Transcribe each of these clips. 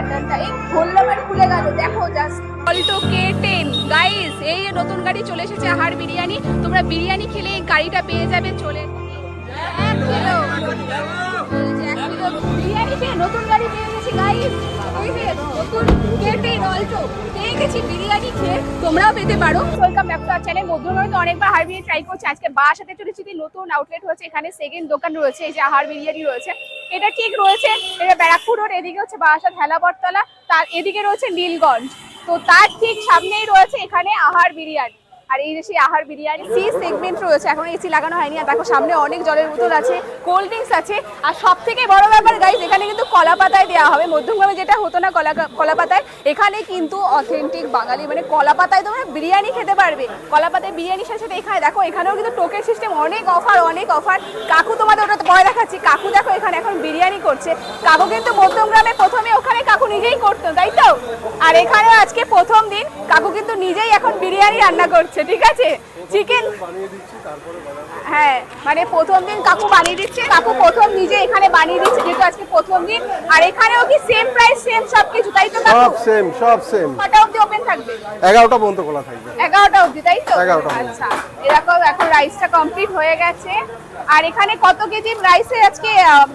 মাটনটা এই বললাম আর খুলে গেল, দেখো just Alto K ten guys এই নতুন গাড়ি চলে এসেছে, আহার বিরিয়ানি। তোমরা বিরিয়ানি খেলে এই গাড়িটা পেয়ে যাবে, চলে এক কিলো। বিরিয়ানি খেয়ে নতুন গাড়ি পেয়ে গেছি গাইস তোমরাও পেতে পারো। বিরিয়ানি ট্রাই করছে। চলে এসেছি নতুন আউটলেট হচ্ছে এখানে সেকেন্ড দোকান রয়েছে। এই যে আহার বিরিয়ানি রয়েছে। এটা ঠিক রয়েছে। এটা ব্যারাকপুর রোড এদিকে হচ্ছে তার এদিকে রয়েছে নীলগঞ্জ। তো তার ঠিক সামনেই রয়েছে এখানে আহার বিরিয়ানি। আর এই যে সেই আহার বিরিয়ানি, সি সেগমেন্ট রয়েছে। এখন এসি লাগানো হয়নি। আর দেখো, সামনে অনেক জলের বোতল আছে কোল্ড ড্রিঙ্কস আছে। আর সব থেকে বড় ব্যাপার গাইজ এখানে কিন্তু কলা পাতায় দেওয়া হবে। মধ্যমগ্রামে যেটা হতো না, কলা কলা পাতায়, এখানে কিন্তু অথেন্টিক বাঙালি মানে কলা পাতায় তোমরা বিরিয়ানি খেতে পারবে। কলা পাতায় বিরিয়ানির সাথে সাথে এখানে দেখো, এখানেও কিন্তু টোকেন সিস্টেম অনেক অফার অনেক অফার কাকু তোমাদের ওটা পরে দেখাচ্ছি। কাকু দেখো, এখানে এখন বিরিয়ানি করছে। কাকু কিন্তু মধ্যমগ্রামে প্রথমে ওখানে নিজেই করতো, তাই তো? আর এখানে আজকে প্রথম দিন, কাকু কিন্তু নিজেই এখন বিরিয়ানি রান্না করছে, ঠিক আছে? চিকেন হ্যাঁ মানে প্রথম দিন কাকু বানিয়ে দিচ্ছে কাকু প্রথম নিজে এখানে বানিয়ে দিচ্ছে যেহেতু আজকে প্রথম দিন আর এখানেও কি সেম প্রাইস সেম সব কিছু তাই তো কাকু? সব সেম সব সেম কটা অবধি ওপেন থাকবে? পর্যন্ত খোলা থাকবে। এগারোটা অবধি তাই তো? 11টা আচ্ছা এরকম এখন রাইসটা কমপ্লিট হয়ে গেছে। আর এখানে কত কেজি রাইসে আজকে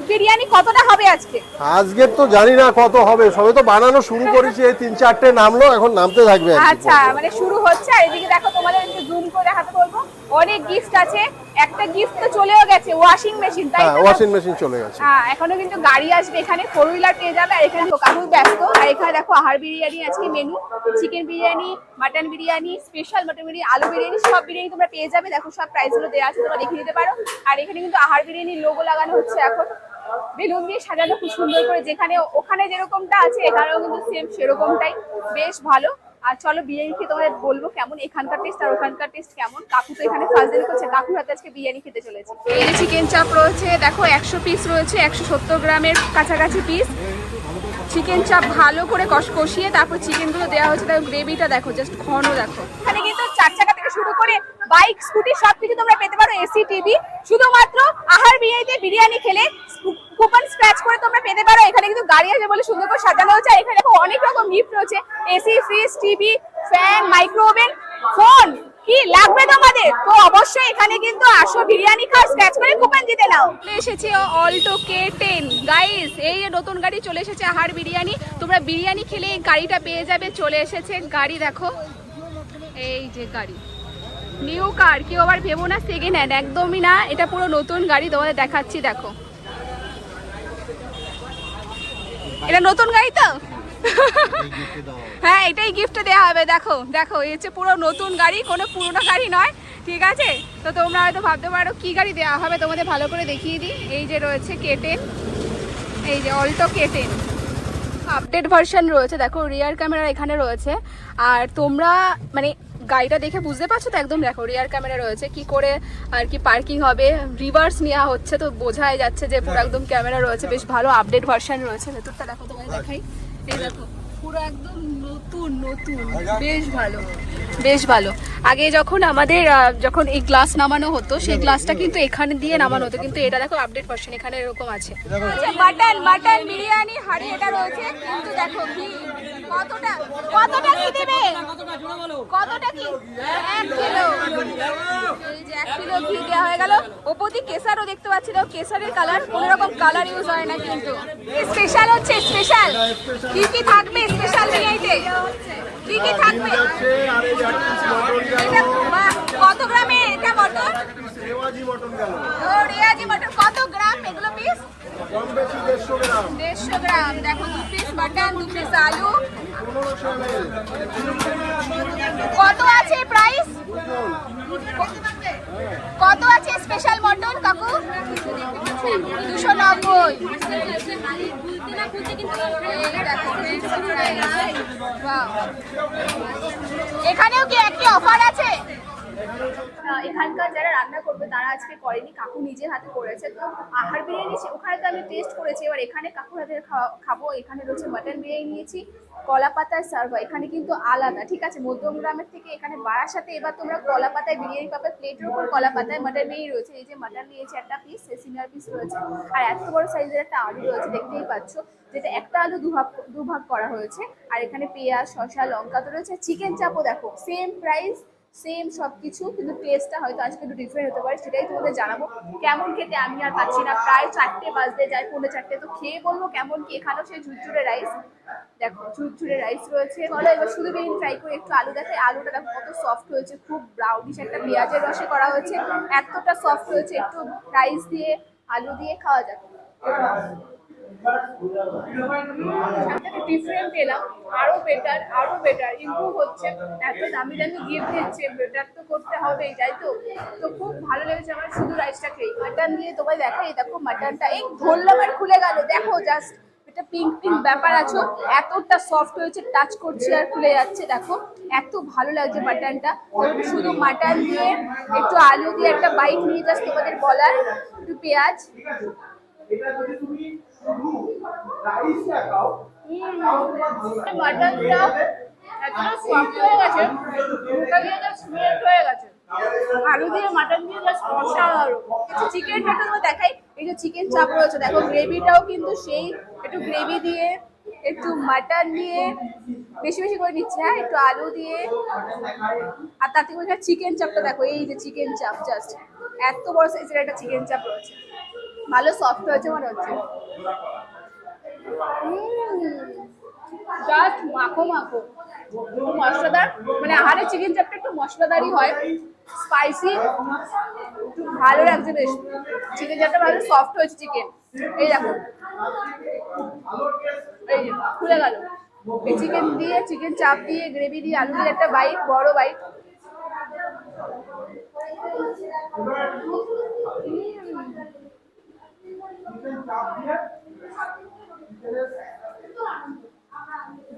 বিরিয়ানি কতটা হবে আজকে? আজকের তো জানি না কত হবে সবে তো বানানো শুরু করেছি এই তিন চারটে নামলো এখন নামতে থাকবে আচ্ছা মানে শুরু হচ্ছে আর এদিকে দেখো তোমাদের একটু জুম করে দেখাতে বলব অনেক গিফট আছে। একটা গিফট তো চলেও গেছে ওয়াশিং মেশিন তাই হ্যাঁ ওয়াশিং মেশিন চলে গেছে। হ্যাঁ এখনও কিন্তু গাড়ি আসবে এখানে ফোর হুইলার পেয়ে যাবে আর এখানে কাকু ব্যস্ত। আর এখানে দেখো আহার বিরিয়ানি আজকে menu chicken biryani mutton biryani special mutton biryani আলু বিরিয়ানি সব বিরিয়ানি তোমরা পেয়ে যাবে। দেখো সব প্রাইসগুলো দেওয়া আছে তোমরা দেখে নিতে পারো। আর এখানে কিন্তু আহার বিরিয়ানির লোগো লাগানো হচ্ছে এখন। বেলুন দিয়ে সাজানো খুব সুন্দর করে যেখানে ওখানে যেরকমটা আছে এখানেও কিন্তু সেম সেরকমটাই। বেশ ভালো। আর চলো বিরিয়ানি খেয়ে তোমাদের বলব কেমন, এখানকার টেস্ট আর ওখানকার টেস্ট কেমন? কাকু তো এখানে ফার্স্ট দিন করছে। কাকুর হাতে আজকে বিরিয়ানি খেতে চলেছে। এই চিকেন চাপ রয়েছে, দেখো একশো পিস রয়েছে, একশো সত্তর গ্রামের কাছাকাছি পিস চিকেন চাপ ভালো করে কষ, কষিয়ে তারপর চিকেনগুলো দেওয়া হয়েছে। তার গ্রেভিটা দেখো জাস্ট ঘন দেখো। এখানে কিন্তু চার চাকা থেকে শুরু করে বাইক স্কুটি সব কিছু তোমরা পেতে পারো এসি টিভি শুধুমাত্র আহার বিরিয়ানিতে বিরিয়ানি খেলে কুপন স্ক্র্যাচ করে তোমরা পেতে পারো। এখানে কিন্তু গাড়ি আছে বলে সুন্দর করে সাজানো হচ্ছে এখানে অনেক রকম গিফট রয়েছে। AC fridge TV fan micro oven phone কি লাগবে তোমাদের? তো অবশ্যই এখানে কিন্তু আসো বিরিয়ানি খাও স্ক্র্যাচ করে কুপন জিতে নাও। এসেছি অল্টো কে টেন। গাইস এই নতুন গাড়ি চলে এসেছে আহার বিরিয়ানি। তোমরা বিরিয়ানি খেলে এই গাড়িটা পেয়ে যাবে। চলে এসেছে গাড়ি, দেখো। এই যে গাড়ি। নিউ কার কেউ আবার ভেবো না সেকেন্ড হ্যান্ড একদমই না, এটা পুরো নতুন গাড়ি, তোমাদের দেখাচ্ছি, দেখো। এটা নতুন গাড়ি তো? হ্যাঁ এটাই গিফট দেওয়া হবে, দেখো দেখো, এই হচ্ছে পুরো নতুন গাড়ি, কোনো পুরোনো গাড়ি নয়, ঠিক আছে? তো তোমরা হয়তো ভাবতে পারো কি গাড়ি দেওয়া হবে, তোমাদের ভালো করে দেখিয়ে দিই। এই যে রয়েছে কেটেন এই যে অল্টো কেটেন আপডেট ভার্সন রয়েছে, দেখো রিয়ার ক্যামেরা এখানে রয়েছে। আর তোমরা মানে গাড়িটা দেখে বুঝতে পারছ তো একদম দেখো রিয়ার ক্যামেরা রয়েছে কি করে আর কি পার্কিং হবে। রিভার্স নেওয়া হচ্ছে তো বোঝাই যাচ্ছে যে পুরো একদম ক্যামেরা রয়েছে বেশ ভালো আপডেট ভার্সন রয়েছে। ভেতরটা দেখো তোমায় দেখাই। এই দেখো পুরো একদম নতুন নতুন বেশ ভালো বেশ ভালো। আগে যখন আমাদের যখন এই গ্লাস নামানো হতো সেই গ্লাসটা কিন্তু এখানে দিয়ে নামানো হতো কিন্তু এটা দেখো আপডেট ভার্সন এখানে এরকম আছে। মাটন মাটন বিরিয়ানি হাড়ি এটা রয়েছে। কিন্তু দেখো কি কতটা? কতটা কি দেবে? কতটা কি? এক কিলো। এই যে এক কিলো ঘি দেওয়া হয়ে গেল। ওপতি কেসারও দেখতে পাচ্ছি দেখো কেসারের কালার কোনো রকম কালার ইউজ হয় না কিন্তু। স্পেশাল হচ্ছে স্পেশাল কি কি থাকবে স্পেশাল বিরিয়ানিতে কি কি থাকবে? কত গ্রামে এটা মটন ও মটন কত গ্রাম এগুলো পিস দেড়শো গ্রাম। দেখো দু পিস মাটন দু পিস আলু। কত আছে প্রাইস কত স্পেশাল মটন কাকু দুশো নব্বই এই দেখো, বাহ। এখানেও কি একটি অফার আছে আহ, এখানকার যারা রান্না করবে তারা আজকে করেনি, কাকু নিজের হাতে করেছে। তো আহার বিরিয়ানি ওখানে তো আমি টেস্ট করেছি। এবার এখানে কাকুর হাতে খাব। এখানে রয়েছে মাটন বিরিয়ানি নিয়েছি, কলা পাতায় সার্ভ এখানে কিন্তু আলাদা, ঠিক আছে? মধ্যমগ্রামের থেকে এখানে বারাসাতে এবার তোমরা কলা পাতায় বিরিয়ানি পাবে। প্লেটের উপর কলা পাতায় মাটন বিরিয়ানি রয়েছে। এই যে মাটন নিয়েছে একটা পিস সিনিয়র পিস রয়েছে। আর এত বড় সাইজের একটা আলু রয়েছে, দেখতেই পাচ্ছ। যেটা একটা আলু দুভাগ দুভাগ করা হয়েছে। আর এখানে পেঁয়াজ, শসা, লঙ্কা তো রয়েছে। চিকেন চাপও দেখো সেম প্রাইস সেম সব কিছু কিন্তু টেস্টটা হয়তো আজকে একটু ডিফারেন্ট হতে পারে, সেটাই তোমাদের জানাব। কেমন খেতে আমি আর পাচ্ছি না, প্রায় চারটে বাজতে যায়, পৌনে চারটে। তো খেয়ে বলব কেমন কি, এখানেও সেই ঝুরঝুরে রাইস দেখো, ঝুরঝুরে রাইস রয়েছে। চলো এবার শুধু বিরিয়ানি ট্রাই করে, একটু আলু দেখাই আলুটা দেখো কত সফট হয়েছে, খুব ব্রাউনিশ একটা পেঁয়াজের রসে করা হয়েছে। এতটা সফট হয়েছে, একটু রাইস দিয়ে, আলু দিয়ে খাওয়া যাবে ডিফারেন্ট পেলাম আরও বেটার আরও বেটার ইমপ্রুভ হচ্ছে। এত দামি দামি গিফট দিচ্ছে বেটার তো করতে হবেই, তাই তো? তো খুব ভালো লেগেছে আমার শুধু রাইসটা খেয়ে মাটন দিয়ে তোমায় দেখাই, দেখো মাটনটা এই ধরলাম আর খুলে গেল, দেখো জাস্ট এটা পিঙ্ক পিঙ্ক ব্যাপার আছে, এতটা সফট হয়েছে টাচ করছে আর খুলে যাচ্ছে, দেখো। এত ভালো লাগছে মাটনটা শুধু মাটন দিয়ে একটু আলু দিয়ে একটা বাইক নিয়ে জাস্ট তোমাদের বলার, একটু পেঁয়াজ। চিকেন চাপ রয়েছে, দেখো গ্রেভিটাও কিন্তু সেই, একটু গ্রেভি দিয়ে, একটু মাটন দিয়ে, বেশি বেশি করে নিচ্ছে হ্যাঁ একটু আলু দিয়ে। আর তার থেকে চিকেন চাপটা দেখো, এই যে চিকেন চাপ জাস্ট এত বড় সাইজের একটা চিকেন চাপ রয়েছে। ভালো সফট হয়েছে মনে হচ্ছে। জাস্ট মাখো মাখো। মশলাদার মানে আহারে চিকেন চাপটা একটু মশলাদারই হয়। স্পাইসি একটু ভালো লাগছে বেশ। চিকেন চাপটা ভালো সফট হয়েছে চিকেন এই দেখো। এই যে, খুলে গেল। এই চিকেন দিয়ে চিকেন চাপ দিয়ে গ্রেভি দিয়ে, আলু দিয়ে একটা বাইট বড় বাইট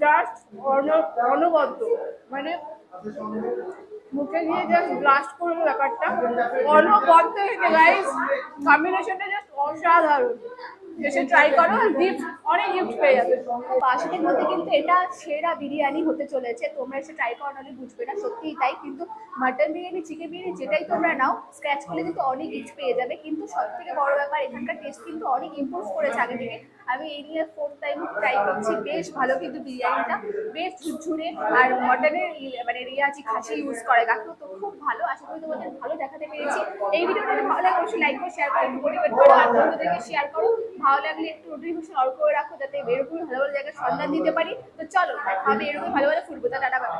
জাস্ট অনবদ্য মানে মুখে দিয়ে জাস্ট ব্লাস্ট করল ব্যাপারটা। অনবদ্য থেকে গাইস কম্বিনেশনটা জাস্ট অসাধারণ। এসে ট্রাই করো অনেক গিফট পেয়ে যাবে। বাসনের মধ্যে কিন্তু এটা সেরা বিরিয়ানি হতে চলেছে। তোমরা এসে ট্রাই করো, নাহলে বুঝবে না। সত্যিই তাই, কিন্তু মাটন বিরিয়ানি চিকেন বিরিয়ানি যেটাই তোমরা নাও স্ক্র্যাচ করলে কিন্তু অনেক গিফট পেয়ে যাবে। কিন্তু সব থেকে বড় ব্যাপার, এখানকার টেস্ট কিন্তু অনেক ইমপ্রুভ করেছে আগে থেকে। আমি এই নিয়ে ফোর টাইম ট্রাই করছি। বেশ ভালো কিন্তু বিরিয়ানিটা। বেশ ঝুরঝুরে আর মটনের মানে রিয়াজি খাসি ইউজ করে। কাকু তো খুব ভালো। আশা করি তোমাদের ভালো দেখাতে পেরেছি। এই ভিডিওটা ভালো লাগে অবশ্যই লাইক করে শেয়ার করে মোটিভেট করো, আর বন্ধুদেরকে শেয়ার করো। ভালো লাগলে একটু নোটিফিকেশন অল করে রাখো, যাতে এরকম ভালো ভালো জায়গায় সন্ধান দিতে পারি। তো চলো হবে এরকম ভালো ভালো ফুটবো টাটা বাবা